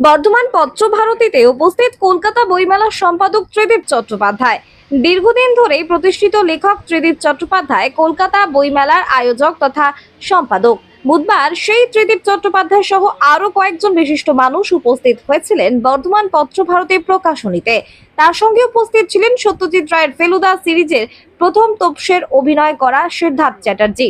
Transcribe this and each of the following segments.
বর্ধমান পত্র ভারতীতে উপস্থিত কলকাতা বইমেলার সম্পাদক ত্রিদীপ চট্টোপাধ্যায়। দীর্ঘদিন ধরেই প্রতিষ্ঠিত লেখক ত্রিদীপ চট্টোপাধ্যায় কলকাতা বইমেলার আয়োজক তথা সম্পাদক। বুধবার সেই ত্রিদীপ চট্টোপাধ্যায় সহ আরও কয়েকজন বিশিষ্ট মানুষ উপস্থিত হয়েছিলেন বর্ধমান পত্র ভারতী প্রকাশনীতে। তার সঙ্গে উপস্থিত ছিলেন সত্যজিৎ রায়ের ফেলুদা সিরিজের প্রথম তপসের অভিনয় করা সিদ্ধার্থ চ্যাটার্জি।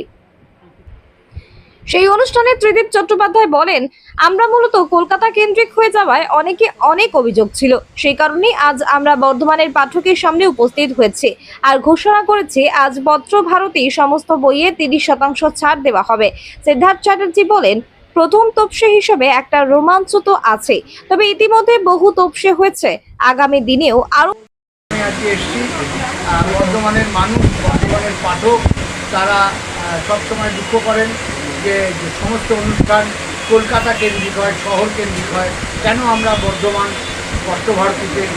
সেই অনুষ্ঠানে ত্রিদীপ চট্টোপাধ্যায় বলেন আমরা মূলত কলকাতা কেন্দ্রিক হয়ে যাওয়ায় অনেকে অনেক অভিযোগ ছিল। সেই কারণেই আজ আমরা বর্ধমানের পাঠকের সামনে উপস্থিত হয়েছে। আর ঘোষণা করেছে আজ পত্র ভারতী সমস্ত বইয়ে তিরিশ শতাংশ ছাড় দেওয়া হবে। সিদ্ধার্থ চ্যাটার্জি বলেন প্রথম তপসে হিসেবে একটা রোমাঞ্চ তো আছে তবে ইতিমধ্যে বহু তপসে হয়েছে। আগামী দিনেও আরও আমি আজকে এসেছি। আহ, বর্ধমানের মানুষ বর্ধমানের পাঠক তারা সবসময় দুঃখ করেন। যে সমস্ত অনুষ্ঠান কলকাতা কেন্দ্রিক হয় শহর কেন্দ্রিক হয় কেন আমরা বর্ধমান আহ,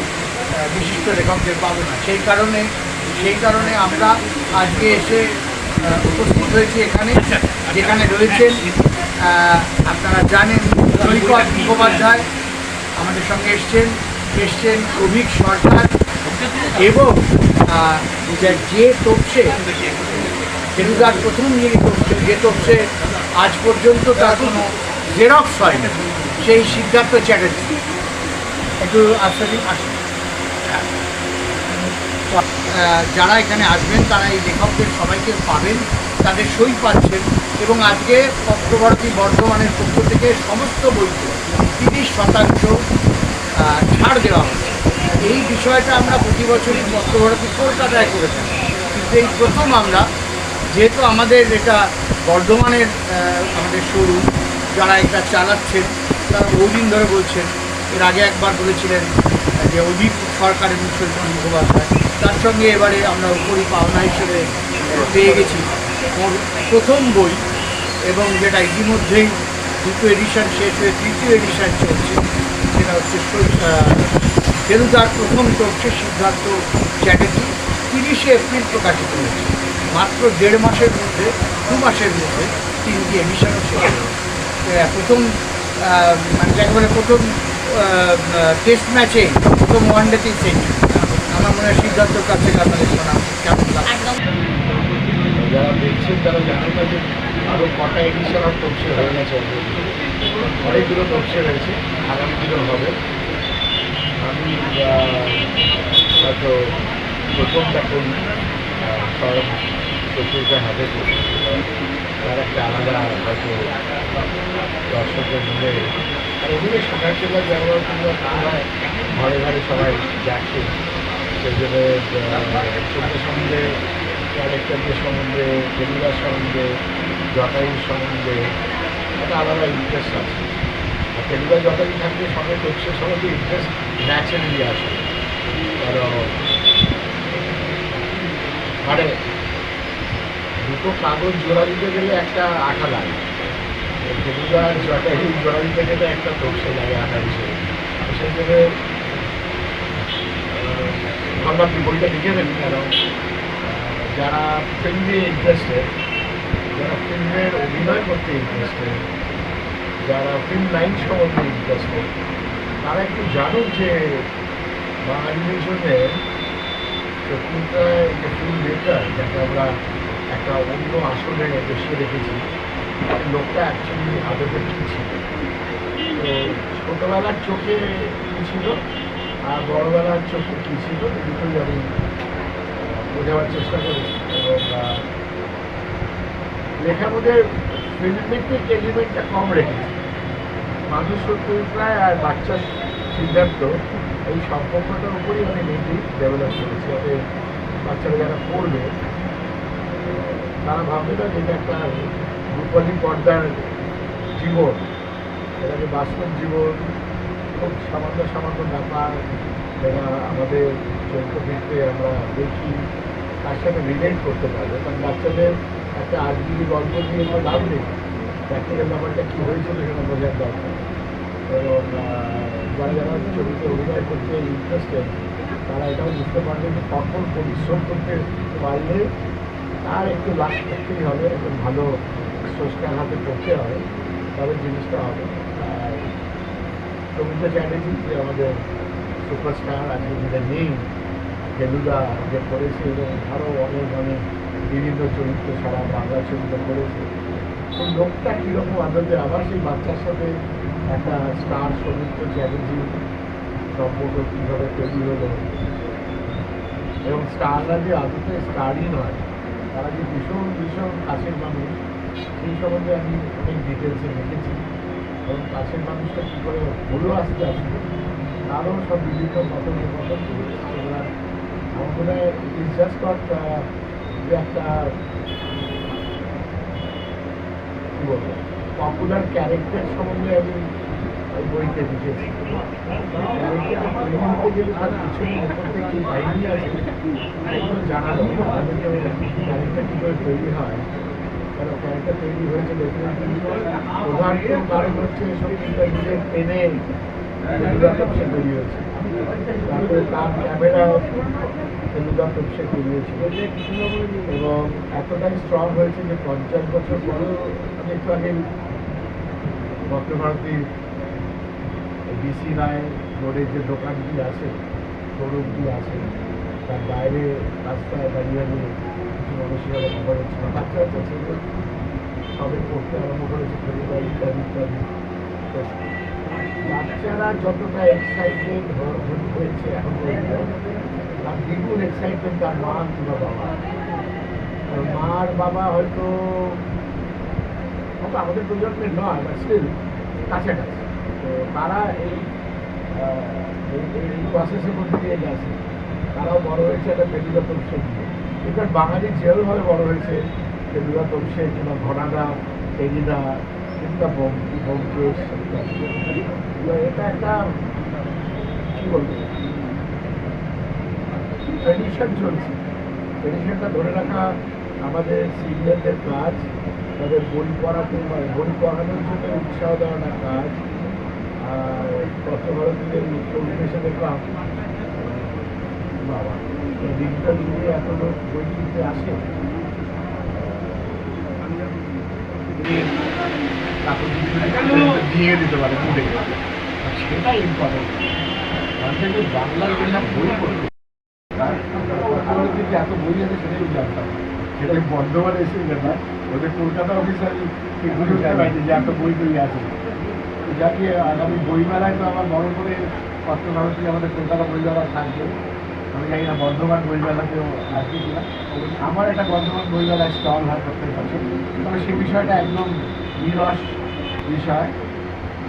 বিশিষ্ট লেখকদের পাবো না? সেই কারণে সেই কারণে আমরা আজকে এসে উপস্থিত হয়েছি এখানে যেখানে রয়েছেন আপনারা জানেন সৈকত মুখোপাধ্যায় আমাদের সঙ্গে এসছেন এসছেন অভিক সরকার এবং যে তপসে ফেলুদার প্রথম যে তপসে যে তপসে আজ পর্যন্ত তার কোনো জেরক্স হয়নি। সেই সিদ্ধার্থ চ্যাটার্জি। একটু দিন আসুন। যারা এখানে আসবেন, তারা এই লেখকদের সবাইকে পাবেন, তাদের সই পাচ্ছেন এবং আজকে পত্রভারতী বর্ধমানের পক্ষ থেকে সমস্ত বইতে তিরিশ শতাংশ ছাড় দেওয়া হচ্ছে এই বিষয়টা আমরা প্রতি বছরই পত্রভারতী কলকাতায় করে থাকি। কিন্তু এই প্রথম আমরা যেহেতু আমাদের এটা বর্ধমানের আমাদের শোরুম যারা এটা চালাচ্ছেন, তারা বহুদিন ধরে বলছেন, এর আগে একবার বলেছিলেন যে অধিক সরকারের মুখ্যমন্ত্রী মুখোপাধ্যায়। তার সঙ্গে এবারে আমরা উপরি পাওনা হিসেবে পেয়ে গেছি। প্রথম বই, এবং যেটা ইতিমধ্যেই দুটো এডিশন শেষ হয়ে তৃতীয় এডিশন চলছে, সেটা হচ্ছে ফেলুদার প্রথম চলছে সিদ্ধার্থ চ্যাটার্জি, তিরিশে এপ্রিল প্রকাশিত হয়েছে। মাত্র দেড় মাসের মধ্যে দু মাসের মধ্যে তিনটি এডিশনও শেষ হয়েছে প্রথম মানে যাকে বলে প্রথম টেস্ট ম্যাচে প্রথম ওয়ান ডেতেই সেঞ্চুরি আমার মনে হয় সিদ্ধার্থর কাছ আপনাদের শোনা কেমন যারা দেখছেন তারা জানেন না যে আরও কটা এডিশন আর তপসে হয়ে গেছে। অনেকগুলো তপসে হয়েছে আগামী দিনও হবে। আমি হয়তো প্রথমটা করি আহ, চতুর্থ হাতে তার একটা আলাদা হয়তো দর্শকের মনে আর শোনার জন্য যেমন তোমরা তোমরা ঘরে ঘরে সবাই যাচ্ছে সেই জন্য চোখের সম্বন্ধে ক্যারেক্টারদের সম্বন্ধে ফেলুদার সম্বন্ধে, জটায়ুর সম্বন্ধে একটা আলাদা ইন্টারেস্ট আছে। আর ফেলুদা জটায়ু থাকলে সঙ্গে সঙ্গে তো ইন্টারেস্ট ন্যাচারালি আসে। কারণ মানে দুটো কাগজ জোড়া দিতে গেলে একটা আঠা লাগে। ফেলুদার জটায়ু জোড়া দিতে গেলে একটা তথ্য লাগে আঠা হিসেবে। সেই জন্য ভাবলাম আপনি বইটা লিখে দেন কারণ যারা ফিল্মে ইন্টারেস্টেড যারা ফিল্মের অভিনয় করতে ইন্টারেস্টেড যারা ফিল্ম লাইন সম্বন্ধে ইন্টারেস্টেড তারা একটু জানুক যে বাঙালিদের জন্য সত্যিকার যে ফিল্ম মেকার যাকে আমরা একটা অন্য আসলে বসিয়ে রেখেছি লোকটা অ্যাকচুয়ালি আদতে কী ছিল? তো ছোটোবেলার চোখে কী ছিল আর বড়বেলার চোখে কী ছিল দুটোই আমি বোঝাবার চেষ্টা করেছি। এবং লেখার মধ্যে ফিল্মিক এলিমেন্টটা কম রেখেছি। মানুষ সত্যিপ্রায় আর বাচ্চার সিদ্ধান্ত এই সম্পর্কটার উপরই আমি মেনলি ডেভেলপ করেছি। যাতে বাচ্চারা যারা পড়বে তারা ভাববে না এটা একটা রূপালী পর্দার জীবন। এটাকে বাস্তব জীবন, খুব সামান্য সামান্য ব্যাপার। যারা আমাদের চরিত্রক্ষেত্রে আমরা দেখি, তার সাথে রিলেট করতে পারবে। কারণ বাচ্চাদের একটা আজগুলি গল্প দিয়ে তো লাভ নেই। প্র্যাকটিক্যাল ব্যাপারটা কী হয়েছিল সেটা বোঝার দরকার। এবং যারা যারা ছবিতে অভিনয় করতে ইন্টারেস্টেড তারা এটাও বুঝতে পারবে যে কখন পরিশ্রম করতে পারলে তার একটু লাভ থাকতেই হবে, একটু ভালো স্রষ্টার হাতে করতে হবে তবে জিনিসটা হবে। সৌমিত্র চ্যাটার্জি, যে আমাদের সুপারস্টার আজকে যেটা নেই, ফেলুদা যে করেছে এবং আরও অনেক অনেক বিভিন্ন চরিত্র সারা বাংলা চরিত্র করেছে। সেই লোকটা কীরকম আদতে আবার সেই বাচ্চার সাথে একটা স্টার সৌমিত্র চ্যাটার্জি সম্পর্ক কীভাবে তৈরি হলো? এবং স্টাররা যে আদতে স্টারই নয়। তারা যে ভীষণ ভীষণ কাছের মানুষ। সেই সম্বন্ধে আমি অনেক ডিটেলসে লিখেছি এবং কাছের মানুষটা কী করে হলো আস্তে আস্তে তারও সব বিভিন্ন পতন এবার আমার মনে হয় যে একটা, কী বলব পপুলার ক্যারেক্টার সম্বন্ধে আমি বইতে তার পিছনে নেপথ্যে কী তৈরি হয় কারণ ক্যারেক্টার তৈরি হয়েছে প্রধান কারণ হচ্ছে সত্যিটা নিজের পেনে তপসে তৈরি হয়েছে তারপরে তার ক্যামেরা ফেলুদা তৈরি হয়েছিল এবং এতটাই স্ট্রং হয়েছে যে পঞ্চাশ বছর পরেও আমি একটু আগে ভক্তভারতী ডিসি রায় রোডের যে দোকানটি আছে শোরুমটি আছে, তার বাইরে রাস্তায় দাঁড়িয়ে আমি কিছু মানুষের কথা হচ্ছিল বাচ্চা বাচ্চা ছেলে সবে পড়তে আরম্ভ করেছে ফেরিদা ইত্যাদি ইত্যাদি বাচ্চারা যতটা এক্সাইটেড হয়েছে এখন তার দ্বিগুণ এক্সাইটমেন্ট তার মা কিংবা বাবা। মার বাবা হয়তো হয়তো আমাদের প্রজন্মের নয় বা স্টিল কাছাকাছি। তো তারা এই এই- প্রসেসের মধ্যে দিয়ে গেছে। তারাও বড় হয়েছে একটা ফেলুদা তপসে দিয়ে এবার বাঙালি যেভাবে বড় হয়েছে ফেলুদা তপসে কিংবা ঘনাদা টেনিদা কিংবা বঙ্কেশ এটা একটা, কী বলব? ট্রেডিশন চলছে। ট্রেডিশনটা ধরে রাখা আমাদের সিনিয়রদের কাজ, তাদের বই পড়াতে বই পড়ানোর জন্য উৎসাহ দেওয়াটা কাজ। পরিবেশে দেখলাম বাবা। ডিজিটাল বই আসে। সেটাই বই বই সেটাই বর্ধমানে এসে ব্যাপার ওদের কলকাতা অফিসে আমি ঠিক বুঝতে পারছি যে এত বই তৈরি আছে। যাকে আগামী বইমেলায় তো আমার বড় করে পত্র ভারতী আমাদের কলকাতা বইমেলা থাকবে। আমি জানি না বর্ধমান বইমেলাতেও আসবে কিনা। আমার একটা বর্ধমান বইমেলায় স্টল হয় প্রত্যেক বছর তবে সেই বিষয়টা একদম নিরস বিষয়।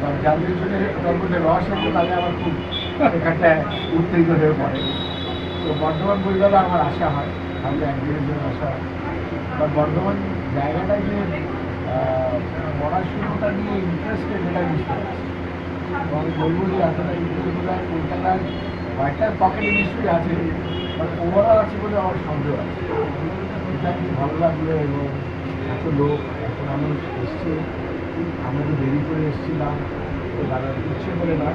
বা যাদের জন্য তার মধ্যে রস আছে তাহলে আমার খুব এখানটা উত্তেজিত হয়ে পড়ে। তো বর্ধমান বইমেলা আমার আশা হয়। আমি একদিনের জন্য আশা হয়। বা বর্ধমান জায়গাটা যে পড়াশুনোটা নিয়ে ইন্টারেস্টেড এটা বিষয় এবং বলব যে এতটা ইন্টারেস্ট বোধ হয় কলকাতায় কয়েকটা পকেটে নিশ্চয়ই আছে বাট ওভারঅল আছে বলে আমার সন্দেহ আছে। এটা কি ভালো লাগল এবং এত লোক, এত মানুষ এসছে? আমরা তো দেরি করে এসেছিলাম, তো তারা ইচ্ছে করে না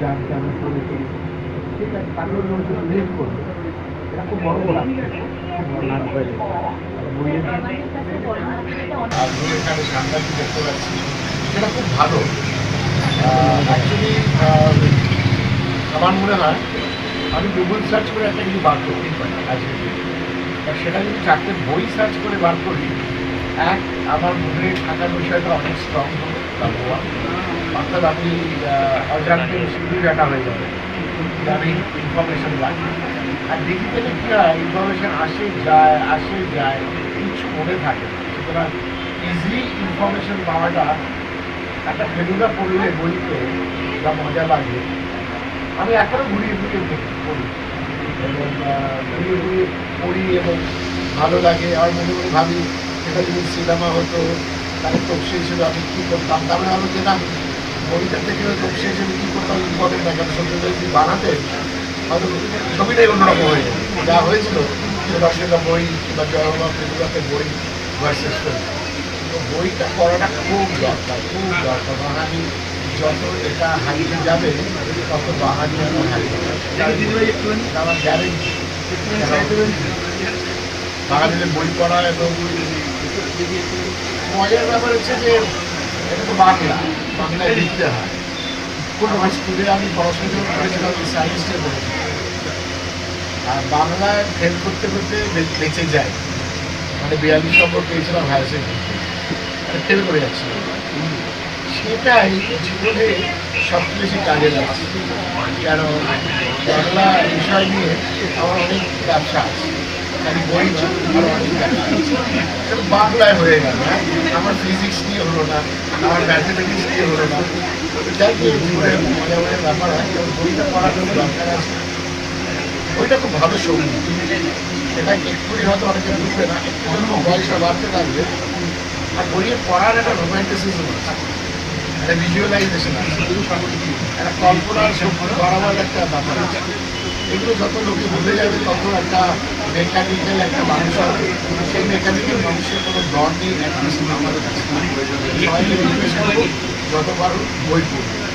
জানতে আমি করে ঠিক আছে, তারপরে লোক যদি লেট করবে এটা খুব বড় বড় সাংঘাতিক দেখতে পাচ্ছি। সেটা খুব ভালো। অ্যাকচুয়ালি আমার মনে হয় আমি গুগল সার্চ করে একটা কিছু বার করি আজকে। আর সেটা যদি চারটে বই সার্চ করে বার করি এক আমার মনে থাকার বিষয়টা অনেক স্ট্রং হবে নাম্বার ওয়ান অর্থাৎ আমি আহ, অজান্তে সিঁড়ি ডাটা হয়ে যাবে। আমি ইনফরমেশন রাখি আর ডিজিটালি কী হয় ইনফরমেশন আসে যায় আসে যায়। মনে থাকে। সুতরাং ইজি ইনফরমেশন পাওয়াটা একটা ফেলুদা পড়লে বইতে যা মজা লাগে। আমি এখনও ঘুরিয়ে ঘুরিয়ে পড়ি। এবং ঘুরিয়ে ঘুরিয়ে পড়ি এবং ভালো লাগে। আর মনে মনে ভাবি সেটা যদি সিনেমা হতো, তাহলে তপসে হিসেবে আমি কী করতাম? তাহলে আমি যেতাম বইটা থেকে তপসে হিসেবে কী করতাম ইম্পর্টেন্ট কারণ সত্যি যদি বানাতে হয়তো ছবিটাই অন্যরকম হয়ে যা হয়েছিল সুদর্শকা বই বা জয়বা ফেলুদাকে বই ভার্সেস তো বইটা পড়াটা খুব দরকার খুব দরকার। বাঙালি যত এটা হারিয়ে যাবে তত বাঙালি আরও হারিয়ে যাবে। আমার গ্যারেন্টি বাঙালিদের বই পড়া এবং মজার ব্যাপার হচ্ছে যে এটা তো বাংলা বাংলায় লিখতে হয়। আমার স্কুলে আমি পড়াশোনা করেছিলাম আমি সায়েন্স পড়েছিলাম। আর বাংলায় ফেল করতে করতে বেঁচে যায়। মানে বিয়াল্লিশ নম্বর পেয়েছিলাম হায়ার সেকেন্ডারি মানে ফেল করে যাচ্ছিল সেটাই জীবনে সবচেয়ে বেশি কাজে লাগছে। কেন? বাংলা বিষয় নিয়ে আমার অনেক ব্যবসা আছে। খালি বই আমার অনেক বাংলায় হয়ে গেল হ্যাঁ? আমার ফিজিক্স নিয়ে হলো না আমার ম্যাথমেটিক্স নিয়ে হলো না। যাই হোক, জীবনের মজা ব্যাপার হয়। বইটা পড়ার জন্য দরকার আছে। বইটা খুব ভালো সঙ্গী সেটা এক্ষুনি হয়তো অনেকে বুঝবে না একটু বয়সটা বাড়তে থাকবে। আর বইয়ে পড়ার একটা রোমান্টিসিজম আছে। একটা ভিজুয়ালাইজেশন আছে। একটা কল্পনার শক্তি বাড়াবার একটা ব্যাপার আছে। এগুলো যত লোকে ভুলে যাবে, তত একটা মেকানিক্যাল একটা মানুষ হবে। সেই মেকানিক্যাল মানুষের কোনো দর নেই আমাদের কাছে। যত পারো বই পড়বে